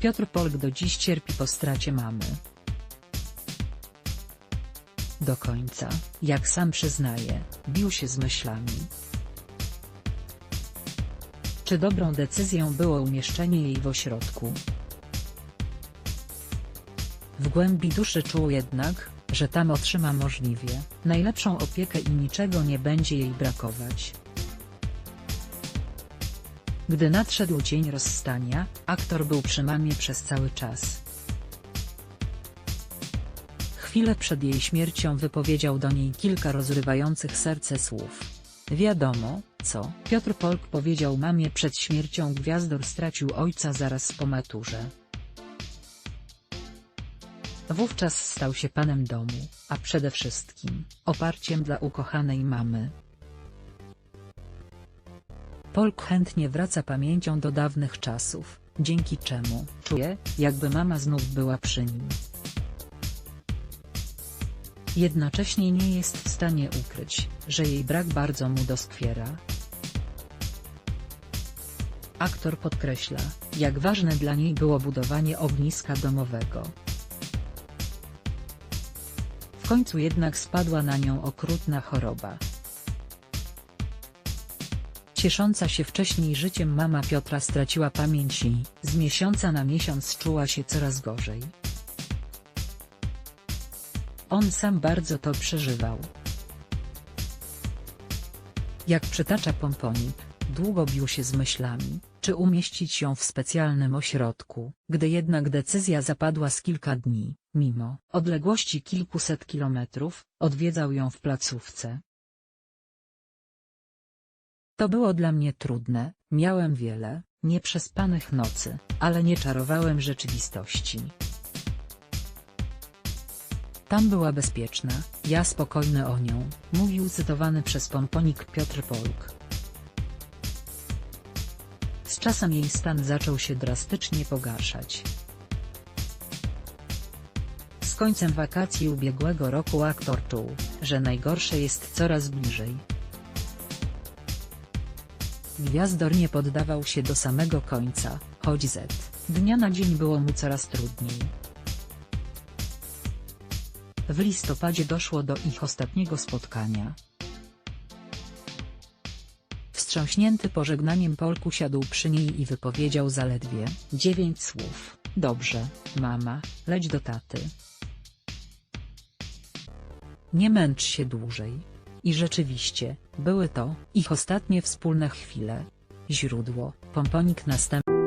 Piotr Polk do dziś cierpi po stracie mamy. Do końca, jak sam przyznaje, bił się z myślami. Czy dobrą decyzją było umieszczenie jej w ośrodku? W głębi duszy czuł jednak, że tam otrzyma możliwie najlepszą opiekę i niczego nie będzie jej brakować. Gdy nadszedł dzień rozstania, aktor był przy mamie przez cały czas. Chwilę przed jej śmiercią wypowiedział do niej kilka rozrywających serce słów. Wiadomo, co Piotr Polk powiedział mamie przed śmiercią gwiazdor stracił ojca zaraz po maturze. Wówczas stał się panem domu, a przede wszystkim oparciem dla ukochanej mamy. Polk chętnie wraca pamięcią do dawnych czasów, dzięki czemu czuje, jakby mama znów była przy nim. Jednocześnie nie jest w stanie ukryć, że jej brak bardzo mu doskwiera. Aktor podkreśla, jak ważne dla niej było budowanie ogniska domowego. W końcu jednak spadła na nią okrutna choroba. Ciesząca się wcześniej życiem mama Piotra straciła pamięć i, z miesiąca na miesiąc czuła się coraz gorzej. On sam bardzo to przeżywał. Jak przytacza Pomponik, długo bił się z myślami, czy umieścić ją w specjalnym ośrodku, gdy jednak decyzja zapadła z kilka dni, mimo odległości kilkuset kilometrów, odwiedzał ją w placówce. To było dla mnie trudne, miałem wiele, nieprzespanych nocy, ale nie czarowałem rzeczywistości. Tam była bezpieczna, ja spokojny o nią, mówił cytowany przez pomponik Piotr Polk. Z czasem jej stan zaczął się drastycznie pogarszać. Z końcem wakacji ubiegłego roku aktor czuł, że najgorsze jest coraz bliżej. Gwiazdor nie poddawał się do samego końca, choć z dnia na dzień było mu coraz trudniej. W listopadzie doszło do ich ostatniego spotkania. Wstrząśnięty pożegnaniem Polku siadł przy niej i wypowiedział zaledwie dziewięć słów. Dobrze, mama, leć do taty. Nie męcz się dłużej. I rzeczywiście, były to ich ostatnie wspólne chwile. Źródło, pomponik następny.